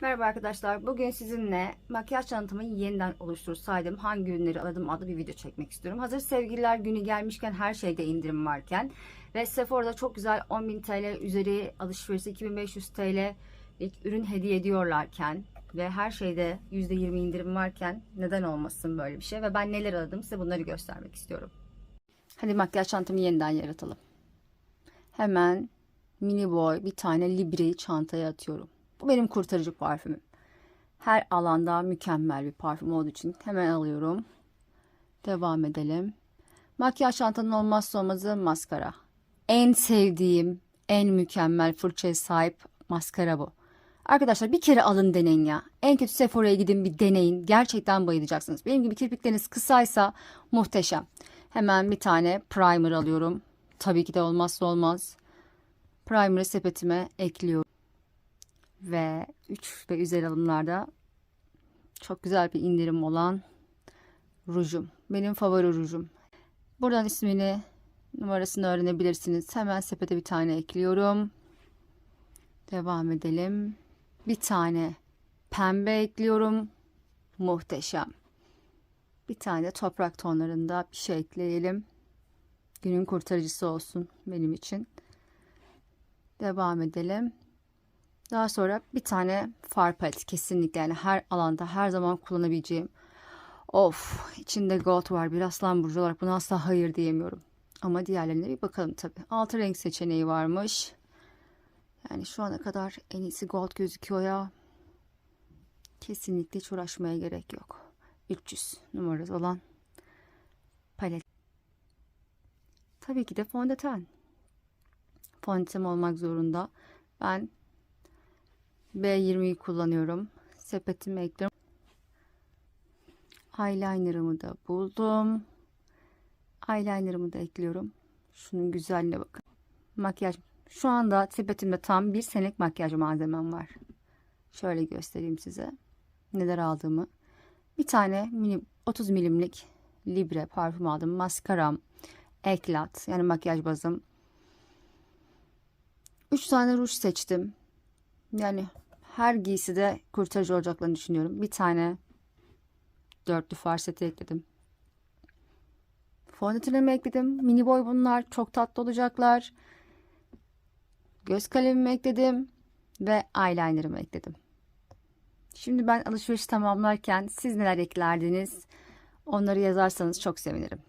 Merhaba arkadaşlar. Bugün sizinle makyaj çantamı yeniden oluştursaydım hangi ürünleri aradım adlı bir video çekmek istiyorum. Hazır sevgililer günü gelmişken her şeyde indirim varken ve Sephora'da çok güzel 10.000 TL üzeri alışverişi 2500 TL ürün hediye ediyorlarken ve her şeyde %20 indirim varken neden olmasın böyle bir şey ve ben neler aradım size bunları göstermek istiyorum. Hadi makyaj çantamı yeniden yaratalım. Hemen mini boy bir tane Libre'yi çantaya atıyorum. Bu benim kurtarıcı parfümüm. Her alanda mükemmel bir parfüm olduğu için hemen alıyorum. Devam edelim. Makyaj çantanın olmazsa olmazı maskara. En sevdiğim, en mükemmel fırçaya sahip maskara bu. Arkadaşlar bir kere alın deneyin ya. En kötü Sephora'ya gidin bir deneyin. Gerçekten bayılacaksınız. Benim gibi kirpikleriniz kısaysa muhteşem. Hemen bir tane primer alıyorum. Tabii ki de olmazsa olmaz. Primer'ı sepetime ekliyorum ve 3 ve üzeri alımlarda çok güzel bir indirim olan rujum. Benim favori rujum. Buradan ismini numarasını öğrenebilirsiniz. Hemen sepete bir tane ekliyorum. Devam edelim. Bir tane pembe ekliyorum. Muhteşem. Bir tane toprak tonlarında bir şey ekleyelim. Günün kurtarıcısı olsun benim için. Devam edelim. Daha sonra bir tane far paleti kesinlikle yani her alanda her zaman kullanabileceğim. Of içinde gold var bir aslan burcu olarak buna asla hayır diyemiyorum. Ama diğerlerine bir bakalım tabi. Altı renk seçeneği varmış. Yani şu ana kadar en iyisi gold gözüküyor ya. Kesinlikle hiç uğraşmaya gerek yok. 300 numarası olan palet. Tabii ki de fondöten. Fondöten olmak zorunda. Ben B20'yi kullanıyorum. Sepetime ekliyorum. Eyeliner'ımı da buldum. Eyeliner'ımı da ekliyorum. Şunun güzelliğine bakın. Makyaj. Şu anda sepetimde tam bir senelik makyaj malzemem var. Şöyle göstereyim size. Neler aldığımı. Bir tane mini 30 milimlik Libre parfüm aldım. Maskaram. Eklat. Yani makyaj bazım. 3 tane ruj seçtim. Yani her giyside kurtarıcı olacaklarını düşünüyorum. Bir tane dörtlü far seti ekledim. Fondötenimi ekledim. Mini boy bunlar. Çok tatlı olacaklar. Göz kalemimi ekledim. Ve eyelinerımı ekledim. Şimdi ben alışveriş tamamlarken siz neler eklerdiniz? Onları yazarsanız çok sevinirim.